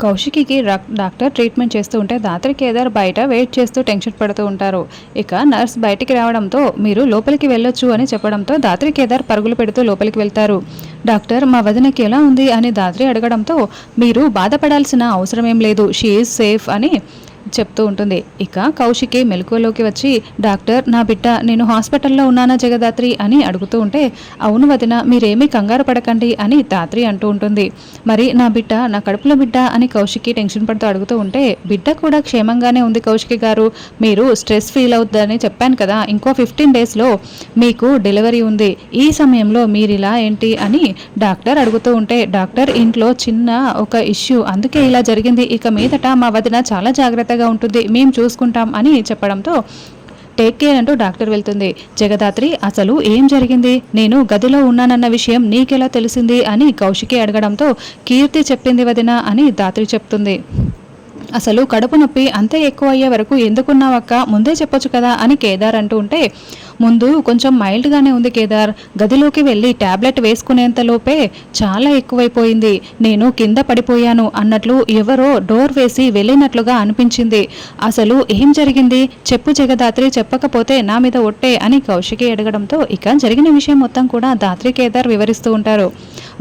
కౌశికికి doctor treatment చేస్తూ ఉంటే దాత్రి కేదార్ బయట వెయిట్ చేస్తూ టెన్షన్ పడుతూ ఉంటారు. ఇక నర్స్ బయటికి రావడంతో మీరు లోపలికి వెళ్ళొచ్చు అని చెప్పడంతో దాత్రి కేదార్ పరుగులు పెడుతూ లోపలికి వెళ్తారు. డాక్టర్ మా వదినకి ఎలా ఉంది? అని దాత్రి అడగడంతో మీరు బాధపడాల్సిన అవసరం ఏం లేదు. షీ ఈజ్ సేఫ్ అని చెప్తూ ఉంటుంది. ఇక కౌశికి మెలకువలోకి వచ్చి డాక్టర్ నా బిడ్డ నేను హాస్పిటల్లో ఉన్నానా జగదాత్రి? అని అడుగుతూ ఉంటే అవును వదిన మీరేమీ కంగారు పడకండి అని తాత్రి అంటూ ఉంటుంది. మరి నా బిడ్డ నా కడుపులో బిడ్డ? అని కౌశికి టెన్షన్ పడుతూ అడుగుతూ ఉంటే బిడ్డ కూడా క్షేమంగానే ఉంది కౌశికి గారు. మీరు స్ట్రెస్ ఫీల్ అవుతుందని చెప్పాను కదా ఇంకో ఫిఫ్టీన్ డేస్లో మీకు డెలివరీ ఉంది. ఈ సమయంలో మీరు ఇలా ఏంటి? అని డాక్టర్ అడుగుతూ ఉంటే డాక్టర్ ఇంట్లో చిన్న ఒక ఇష్యూ అందుకే ఇలా జరిగింది. ఇక మీదట మా వదిన చాలా జాగ్రత్తగా ఉంటుంది. మేము చూసుకుంటాం అని చెప్పడంతో టేక్ కేర్ అంటూ డాక్టర్ వెళ్తుంది. జగదాత్రి అసలు ఏం జరిగింది? నేను గదిలో ఉన్నానన్న విషయం నీకెలా తెలిసింది? అని కౌశికి అడగడంతో కీర్తి చెప్పింది వదిన అని దాత్రి చెప్తుంది. అసలు కడుపు నొప్పి అంతే ఎక్కువ అయ్యే వరకు ఎందుకున్నావక్క? ముందే చెప్పొచ్చు కదా అని కేదార్ అంటూ ఉంటే ముందు కొంచెం మైల్డ్గానే ఉంది కేదార్. గదిలోకి వెళ్ళి ట్యాబ్లెట్ వేసుకునేంతలోపే చాలా ఎక్కువైపోయింది. నేను కింద పడిపోయాను అన్నట్లు ఎవరో డోర్ వేసి వెళ్ళినట్లుగా అనిపించింది. అసలు ఏం జరిగింది? చెప్పు జగదాత్రి చెప్పకపోతే నా మీద ఒట్టే అని కౌశికి అడగడంతో ఇక జరిగిన విషయం మొత్తం కూడా దాత్రి కేదార్ వివరిస్తూ ఉంటారు.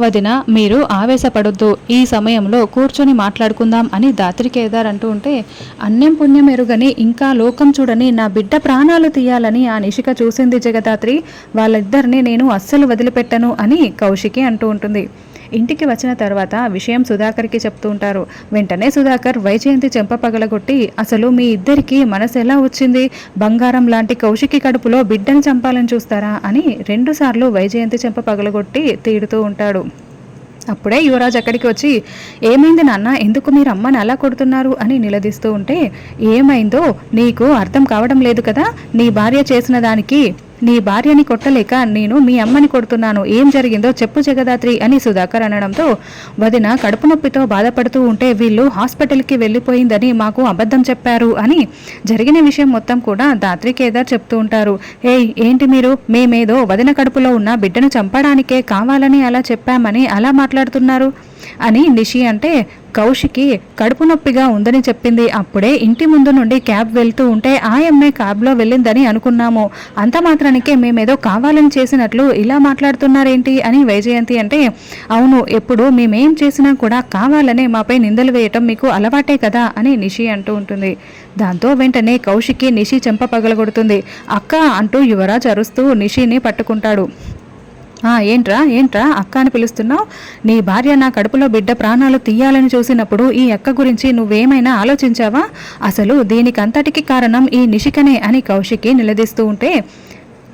వదిన మీరు ఆవేశపడొద్దు. ఈ సమయంలో కూర్చొని మాట్లాడుకుందాం అని దాత్రి కేదార్ అంటూ ఉంటే అన్యం పుణ్యం ఎరుగని ఇంకా లోకం చూడని నా బిడ్డ ప్రాణాలు తీయాలని ఆ నిషిక చూసింది జగదాత్రి వాళ్ళిద్దరిని నేను అస్సలు వదిలిపెట్టను అని కౌశికి అంటూ ఉంటుంది. ఇంటికి వచ్చిన తర్వాత విషయం సుధాకర్కి చెప్తూ ఉంటారు. వెంటనే సుధాకర్ వైజయంతి చెంప పగలగొట్టి అసలు మీ ఇద్దరికి మనసు ఎలా వచ్చింది? బంగారం లాంటి కౌశికి కడుపులో బిడ్డను చంపాలని చూస్తారా? అని రెండుసార్లు వైజయంతి చెంప పగలగొట్టి తీడుతూ ఉంటాడు. అప్పుడే యువరాజ్ అక్కడికి వచ్చి ఏమైంది నాన్న? ఎందుకు మీరు అమ్మని అలా కొడుతున్నారు? అని నిలదీస్తూ ఉంటే ఏమైందో నీకు అర్థం కావడం లేదు కదా? నీ భార్య చేసిన దానికి నీ భార్యని కొట్టలేక నేను మీ అమ్మని కొడుతున్నాను. ఏం జరిగిందో చెప్పు జగదాత్రి అని సుధాకర్ అనడంతో వదిన కడుపు నొప్పితో బాధపడుతూ ఉంటే వీళ్ళు హాస్పిటల్కి వెళ్ళిపోయిందని మాకు అబద్ధం చెప్పారు అని జరిగిన విషయం మొత్తం కూడా దాత్రి కేదార్ చెప్తూ ఉంటారు. ఏయ్ ఏంటి మీరు? మేమేదో వదిన కడుపులో ఉన్న బిడ్డను చంపడానికే కావాలని అలా చెప్పామని అలా మాట్లాడుతున్నారు అని నిషి అంటే కౌశికి కడుపు నొప్పిగా ఉందని చెప్పింది. అప్పుడే ఇంటి ముందు నుండి క్యాబ్ వెళ్తూ ఉంటే ఆ అమ్మాయి క్యాబ్లో వెళ్ళిందని అనుకున్నాము. అంత మాత్రానికే మేమేదో కావాలని చేసినట్లు ఇలా మాట్లాడుతున్నారేంటి అని వైజయంతి అంటే అవును ఎప్పుడు మేమేం చేసినా కూడా కావాలనే మాపై నిందలు వేయటం మీకు అలవాటే కదా అని నిషి అంటూ ఉంటుంది. దాంతో వెంటనే కౌశికి నిషి చెంప పగలగొడుతుంది. అక్క అంటూ యువరాజ్ అరుస్తూ నిషిని పట్టుకుంటాడు. ఏంట్రా ఏంట్రా? అక్క అని పిలుస్తున్నావు? నీ భార్య నా కడుపులో బిడ్డ ప్రాణాలు తీయాలని చూసినప్పుడు ఈ అక్క గురించి నువ్వేమైనా ఆలోచించావా? అసలు దీనికంతటికి కారణం ఈ నిషికనే అని కౌశికి నిలదీస్తూ ఉంటే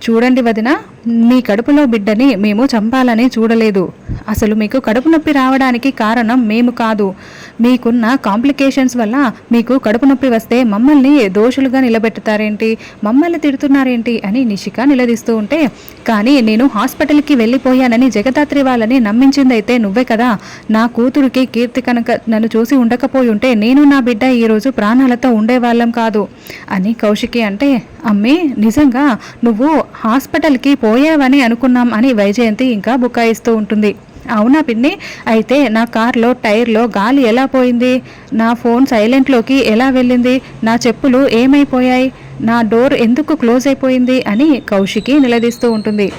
చూడండి వదిన మీ కడుపులో బిడ్డని మేము చంపాలని చూడలేదు. అసలు మీకు కడుపు నొప్పి రావడానికి కారణం మేము కాదు. మీకున్న కాంప్లికేషన్స్ వల్ల మీకు కడుపు నొప్పి వస్తే మమ్మల్ని దోషులుగా నిలబెట్టుతారేంటి? మమ్మల్ని తిడుతున్నారేంటి? అని నిషిక నిలదీస్తూ ఉంటే కానీ నేను హాస్పిటల్కి వెళ్ళిపోయానని జగదాత్రి వాళ్ళని నమ్మించిందైతే నువ్వే కదా. నా కూతురికి కీర్తి కనుక నన్ను చూసి ఉండకపోయి ఉంటే నేను నా బిడ్డ ఈరోజు ప్రాణాలతో ఉండేవాళ్ళం కాదు అని కౌశికి అంటే అమ్మే నిజంగా నువ్వు హాస్పిటల్కి పోయావని అనుకున్నాం అని వైజయంతి ఇంకా బుకాయిస్తూ ఉంటుంది. అవునా పిన్ని? అయితే నా కార్లో టైర్లో గాలి ఎలా పోయింది? నా ఫోన్ సైలెంట్లోకి ఎలా వెళ్ళింది? నా చెప్పులు ఏమైపోయాయి? నా డోర్ ఎందుకు క్లోజ్ అయిపోయింది? అని కౌశికి నిలదీస్తూ ఉంటుంది.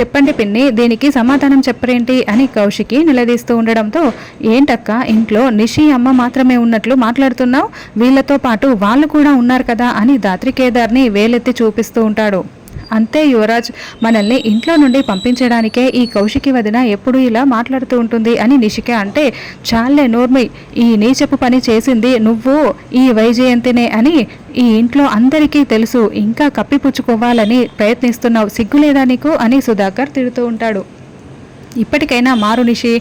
చెప్పండి పిన్ని దీనికి సమాధానం చెప్పరేంటి? అని కౌశికి నిలదీస్తూ ఉండడంతో ఏంటక్క ఇంట్లో నిషి అమ్మ మాత్రమే ఉన్నట్లు మాట్లాడుతున్నావు? వీళ్ళతో పాటు వాళ్ళు కూడా ఉన్నారు కదా? అని దాత్రికేదార్ని వేలెత్తి చూపిస్తూ ఉంటాడు. అంతే యువరాజ్ మనల్ని ఇంట్లో నుండి పంపించడానికే ఈ కౌశికి వదిన ఎప్పుడు ఇలా మాట్లాడుతూ ఉంటుంది అని నిషిక అంటే చాలే నోర్మి ఈ నీచపు పని చేసింది నువ్వు ఈ వైజయంతినే అని ఈ ఇంట్లో అందరికీ తెలుసు. ఇంకా కప్పిపుచ్చుకోవాలని ప్రయత్నిస్తున్నావు. సిగ్గులేదా నీకు? అని సుధాకర్ తిడుతూ ఉంటాడు. ఇప్పటికైనా మారునిషి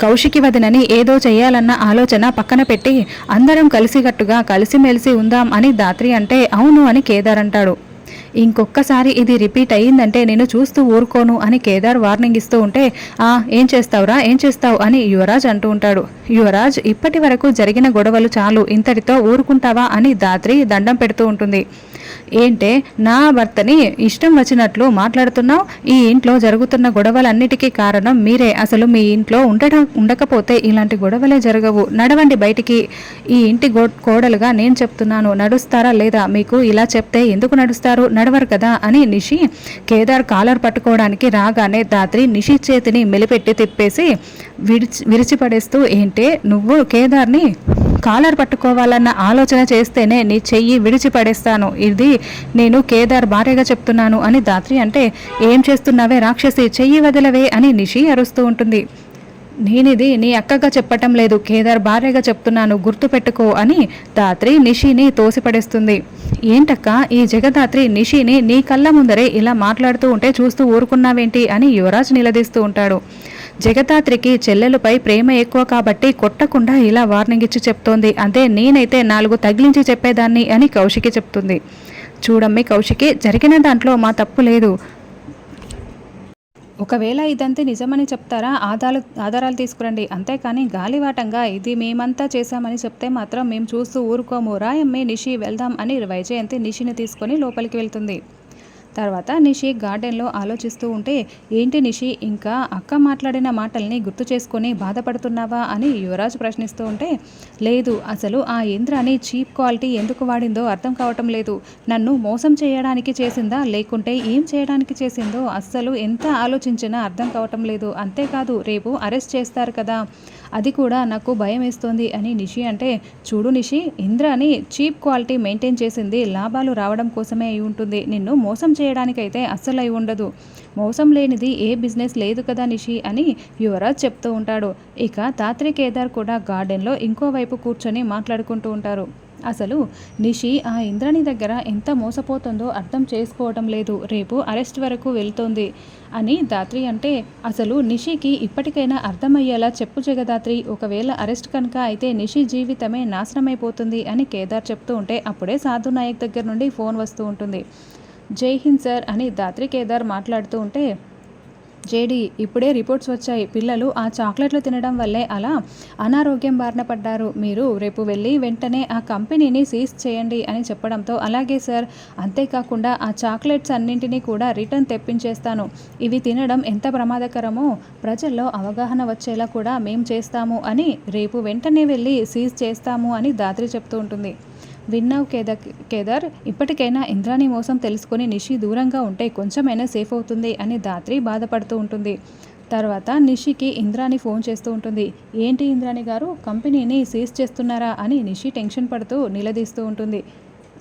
కౌశికి వదినని ఏదో చేయాలన్న ఆలోచన పక్కన పెట్టి అందరం కలిసికట్టుగా కలిసిమెలిసి ఉందాం అని దాత్రి అంటే అవును అని కేదార్ అంటాడు. ఇంకొక్కసారి ఇది రిపీట్ అయ్యిందంటే నేను చూస్తూ ఊరుకోను అని కేదార్ వార్నింగ్ ఇస్తూ ఉంటే ఆ ఏం చేస్తావురా? ఏం చేస్తావు? అని యువరాజ్ అంటూ ఉంటాడు. యువరాజ్ ఇప్పటి వరకు జరిగిన గొడవలు చాలు. ఇంతటితో ఊరుకుంటావా? అని దాత్రి దండం పెడుతూ ఉంటుంది. ఏంటే నా భర్తని ఇష్టం వచ్చినట్లు మాట్లాడుతున్నావు? ఈ ఇంట్లో జరుగుతున్న గొడవలన్నిటికీ కారణం మీరే. అసలు మీ ఇంట్లో ఉండడం ఉండకపోతే ఇలాంటి గొడవలే జరగవు. నడవండి బయటికి. ఈ ఇంటి గో కోడలుగా నేను చెప్తున్నాను. నడుస్తారా లేదా? మీకు ఇలా చెప్తే ఎందుకు నడుస్తారు? నడవరు కదా అని నిషి కేదార్ కాలర్ పట్టుకోవడానికి రాగానే దాత్రి నిషి చేతిని మెలిపెట్టి తిప్పేసి విడిచి విరిచిపడేస్తూ ఏంటే నువ్వు కేదార్ని కాలర్ పట్టుకోవాలన్న ఆలోచన చేస్తేనే నీ చెయ్యి విడిచిపడేస్తాను. ఇది నేను కేదార్ భార్యగా చెప్తున్నాను అని దాత్రి అంటే ఏం చేస్తున్నావే రాక్షసి? చెయ్యి వదిలవే అని నిషి అరుస్తూ ఉంటుంది. నేనిది నీ అక్కగా చెప్పటం లేదు. కేదార్ భార్యగా చెప్తున్నాను. గుర్తుపెట్టుకో అని దాత్రి నిషిని తోసిపడేస్తుంది. ఏంటక్క? ఈ జగదాత్రి నిషిని నీ కళ్ళ ముందరే ఇలా మాట్లాడుతూ ఉంటే చూస్తూ ఊరుకున్నావేంటి? అని యువరాజ్ నిలదీస్తూ ఉంటాడు. జగదాత్రికి చెల్లెలపై ప్రేమ ఎక్కువ కాబట్టి కొట్టకుండా ఇలా వార్నింగ్ ఇచ్చి చెప్తోంది. అదే నేనైతే నాలుగు తగిలించి చెప్పేదాన్ని అని కౌశికి చెప్తుంది. చూడమ్మి కౌశికి జరిగిన దాంట్లో మా తప్పు లేదు. ఒకవేళ ఇదంతే నిజమని చెప్తారా? ఆధారాలు ఆధారాలు తీసుకురండి. అంతేకాని గాలివాటంగా ఇది మేమంతా చేశామని చెప్తే మాత్రం మేము చూస్తూ ఊరుకోము. రాయమ్మే నిషి వెళ్దాం అని వైజయంతి నిషిని తీసుకొని లోపలికి వెళ్తుంది. తర్వాత నిషి గార్డెన్లో ఆలోచిస్తూ ఉంటే ఏంటి నిషి ఇంకా అక్క మాట్లాడిన మాటల్ని గుర్తు చేసుకొని బాధపడుతున్నావా? అని యువరాజ్ ప్రశ్నిస్తూ ఉంటే లేదు అసలు ఆ ఇంద్రాని చీప్ క్వాలిటీ ఎందుకు వాడిందో అర్థం కావటం లేదు. నన్ను మోసం చేయడానికి చేసిందా? లేకుంటే ఏం చేయడానికి చేసిందో? అస్సలు ఎంత ఆలోచించినా అర్థం కావటం లేదు. అంతేకాదు రేపు అరెస్ట్ చేస్తారు కదా. అది కూడా నాకు భయం వేస్తోంది అని నిషి అంటే చూడు Nishi Indrani cheap quality maintain చేసింది లాభాలు రావడం కోసమే అయి ఉంటుంది. నిన్ను మోసం చేయడానికైతే అస్సలు అయి ఉండదు. మోసం లేనిది ఏ బిజినెస్ లేదు కదా నిషి అని యువరాజ్ చెప్తూ ఉంటాడు. ఇక తాత్రి కేదార్ కూడా గార్డెన్లో ఇంకోవైపు కూర్చొని మాట్లాడుకుంటూ ఉంటారు. అసలు నిషి ఆ ఇంద్రని దగ్గర ఎంత మోసపోతుందో అర్థం చేసుకోవటం లేదు. రేపు అరెస్ట్ వరకు వెళ్తోంది అని దాత్రి అంటే అసలు నిషికి ఇప్పటికైనా అర్థమయ్యేలా చెప్పు జగదాత్రి ఒకవేళ అరెస్ట్ కనుక అయితే నిషి జీవితమే నాశనమైపోతుంది అని కేదార్ చెప్తూ ఉంటే అప్పుడే సాధు నాయక్ దగ్గర నుండి ఫోన్ వస్తూ ఉంటుంది. జై హింద్ సార్ అని దాత్రి కేదార్ మాట్లాడుతూ ఉంటే జేడి ఇప్పుడే రిపోర్ట్స్ వచ్చాయి. పిల్లలు ఆ చాక్లెట్లు తినడం వల్లే అలా అనారోగ్యం బారిన పడ్డారు. మీరు రేపు వెళ్ళి వెంటనే ఆ కంపెనీని సీజ్ చేయండి అని చెప్పడంతో అలాగే సార్. అంతేకాకుండా ఆ చాక్లెట్స్ అన్నింటినీ కూడా రిటర్న్ తెప్పించేస్తాను. ఇవి తినడం ఎంత ప్రమాదకరమో ప్రజల్లో అవగాహన వచ్చేలా కూడా మేం చేస్తాము అని రేపు వెంటనే వెళ్ళి సీజ్ చేస్తాము అని దాత్రి చెప్తూ ఉంటుంది. విన్నావు కేదర్ కేదార్ ఇప్పటికైనా ఇంద్రాణి మోసం తెలుసుకొని నిషి దూరంగా ఉంటే కొంచెమైనా సేఫ్ అవుతుంది అని దాత్రి బాధపడుతూ ఉంటుంది. తర్వాత నిషికి ఇంద్రాణి ఫోన్ చేస్తూ ఉంటుంది. ఏంటి ఇంద్రాణి గారు కంపెనీని సీజ్ చేస్తున్నారా అని నిషి టెన్షన్ పడుతూ నిలదీస్తూ ఉంటుంది.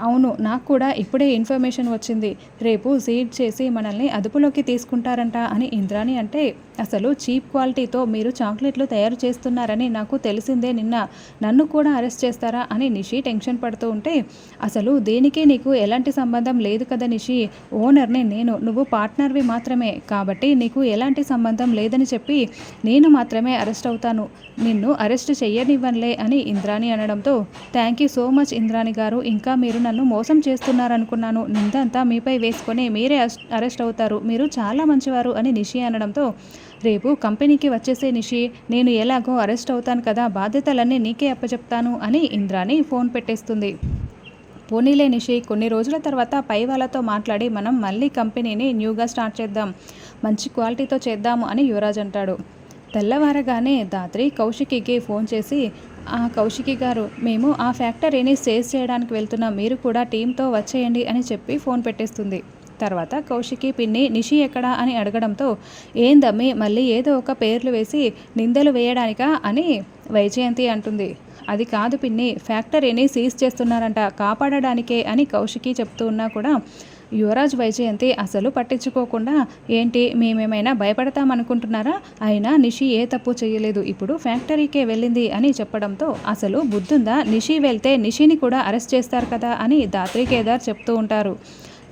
అవును నాకు కూడా ఇప్పుడే ఇన్ఫర్మేషన్ వచ్చింది. రేపు సీడ్ చేసి మనల్ని అదుపులోకి తీసుకుంటారంట అని ఇంద్రాణి అంటే అసలు చీప్ క్వాలిటీతో మీరు చాక్లెట్లు తయారు చేస్తున్నారని నాకు తెలిసిందే నిన్న. నన్ను కూడా అరెస్ట్ చేస్తారా అని నిషి టెన్షన్ పడుతూ ఉంటే అసలు దేనికి నీకు ఎలాంటి సంబంధం లేదు కదా నిషి? ఓనర్ని నేను నువ్వు పార్ట్నర్వి మాత్రమే. కాబట్టి నీకు ఎలాంటి సంబంధం లేదని చెప్పి నేను మాత్రమే అరెస్ట్ అవుతాను. నిన్ను అరెస్ట్ చెయ్యనివ్వనులే అని ఇంద్రాణి అనడంతో thank you so much Indrani గారు. ఇంకా మీరు నన్ను మోసం చేస్తున్నారనుకున్నాను. నిందంతా మీపై వేసుకొని మీరే అరెస్ట్ అవుతారు. మీరు చాలా మంచివారు అని నిషి అనడంతో రేపు కంపెనీకి వచ్చేసే నిషి నేను ఎలాగో అరెస్ట్ అవుతాను కదా బాధ్యతలన్నీ నీకే అప్పచెప్తాను అని ఇంద్రాని ఫోన్ పెట్టేస్తుంది. పోనీలే నిషి కొన్ని రోజుల తర్వాత పై వాళ్ళతో మాట్లాడి మనం మళ్ళీ కంపెనీని న్యూగా స్టార్ట్ చేద్దాం. మంచి క్వాలిటీతో చేద్దాము అని యువరాజ్ అంటాడు. తెల్లవారగానే దాత్రి కౌశికికి ఫోన్ చేసి ఆ కౌశికి గారు మేము ఆ ఫ్యాక్టరీని సేజ్ చేయడానికి వెళ్తున్నాం మీరు కూడా టీంతో వచ్చేయండి అని చెప్పి ఫోన్ పెట్టేస్తుంది. తర్వాత కౌశికి పిన్ని నిషి ఎక్కడా? అని అడగడంతో ఏందమ్మి మళ్ళీ ఏదో ఒక పేర్లు వేసి నిందలు వేయడానికా? అని వైజయంతి అంటుంది. అది కాదు పిన్ని ఫ్యాక్టరీని సీజ్ చేస్తున్నారంట కాపాడడానికే అని కౌశికి చెప్తూ ఉన్నా కూడా యువరాజ్ వైజయంతి అసలు పట్టించుకోకుండా ఏంటి మేమేమైనా భయపడతామనుకుంటున్నారా? అయినా నిషి ఏ తప్పు చేయలేదు ఇప్పుడు ఫ్యాక్టరీకే వెళ్ళింది అని చెప్పడంతో అసలు బుద్ధుందా? నిషి వెళ్తే నిషిని కూడా అరెస్ట్ చేస్తారు కదా అని దాత్రి కేదార్ చెప్తూ ఉంటారు.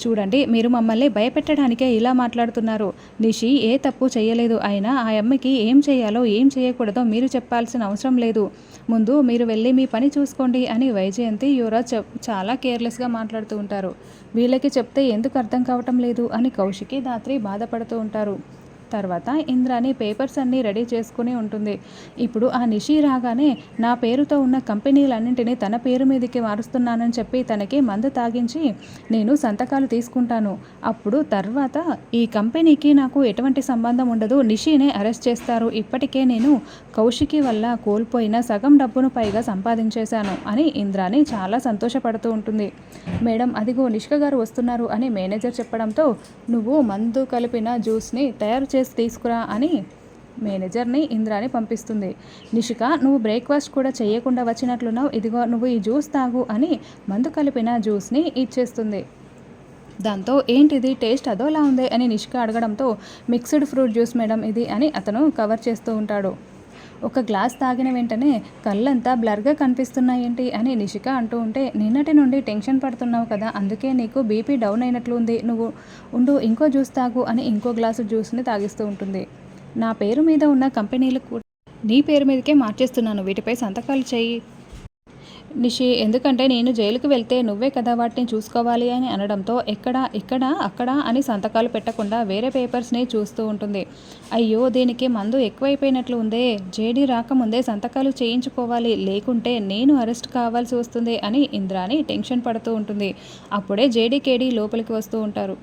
చూడండి మీరు మమ్మల్ని భయపెట్టడానికే ఇలా మాట్లాడుతున్నారు. నిషి ఏ తప్పు చేయలేదు. అయినా ఆ అమ్మకి ఏం చేయాలో ఏం చేయకూడదో మీరు చెప్పాల్సిన అవసరం లేదు. ముందు మీరు వెళ్ళి మీ పని చూసుకోండి అని వైజయంతి యువరాజ్ చెప్ చాలా కేర్లెస్గా మాట్లాడుతూ ఉంటారు. వీళ్ళకి చెప్తే ఎందుకు అర్థం కావటం లేదు అని కౌశికి దాత్రి బాధపడుతూ ఉంటారు. తర్వాత ఇంద్రాని పేపర్స్ అన్నీ రెడీ చేసుకుని ఉంటుంది. ఇప్పుడు ఆ నిషి రాగానే నా పేరుతో ఉన్న కంపెనీలన్నింటినీ తన పేరు మీదకి మారుస్తున్నానని చెప్పి తనకి మందు తాగించి నేను సంతకాలు తీసుకుంటాను. అప్పుడు తర్వాత ఈ కంపెనీకి నాకు ఎటువంటి సంబంధం ఉండదు. నిషినే అరెస్ట్ చేస్తారు. ఇప్పటికే నేను కౌశికి వల్ల కోల్పోయిన సగం డబ్బును పైగా సంపాదించేశాను అని ఇంద్రాని చాలా సంతోషపడుతూ ఉంటుంది. మేడం అదిగో నిష్క గారు వస్తున్నారు అని మేనేజర్ చెప్పడంతో నువ్వు మందు కలిపిన జ్యూస్ని తయారు చేసి తీసుకురా అని మేనేజర్ని ఇంద్రాని పంపిస్తుంది. నిషిక నువ్వు బ్రేక్ఫాస్ట్ కూడా చేయకుండా వచ్చినట్లున్నావు. ఇదిగో నువ్వు ఈ జ్యూస్ తాగు అని మందు కలిపిన జ్యూస్ని ఇచ్చేస్తుంది. దాంతో ఏంటిది? టేస్ట్ అదోలా ఉంది? అని నిషిక అడగడంతో మిక్స్డ్ ఫ్రూట్ జ్యూస్ మేడం ఇది అని అతను కవర్ చేస్తూ ఉంటాడు. ఒక గ్లాస్ తాగిన వెంటనే కళ్ళంతా బ్లర్గా కనిపిస్తున్నాయేంటి అని నిషిక అంటూ ఉంటే నిన్నటి నుండి టెన్షన్ పడుతున్నావు కదా అందుకే నీకు బీపీ డౌన్ అయినట్లు ఉంది. నువ్వు ఉండు ఇంకో జ్యూస్ తాగు అని ఇంకో గ్లాసు జ్యూస్ని తాగిస్తూ ఉంటుంది. నా పేరు మీద ఉన్న కంపెనీలు కూడా నీ పేరు మీదకే మార్చేస్తున్నాను. వీటిపై సంతకాలు చేయి. నిషి ఎందుకంటే నేను జైలుకి వెళ్తే నువ్వే కదా వాటిని చూసుకోవాలి అని అనడంతో ఎక్కడ ఇక్కడ అక్కడ అని సంతకాలు పెట్టకుండా వేరే పేపర్స్ని చూస్తూ ఉంటుంది. అయ్యో దీనికి మందు ఎక్కువైపోయినట్లు ఉందే. జేడీ రాకముందే సంతకాలు చేయించుకోవాలి. లేకుంటే నేను అరెస్ట్ కావాల్సి వస్తుంది అని ఇంద్రాని టెన్షన్ పడుతూ ఉంటుంది. అప్పుడే జేడీకేడీ లోపలికి వస్తూ ఉంటారు.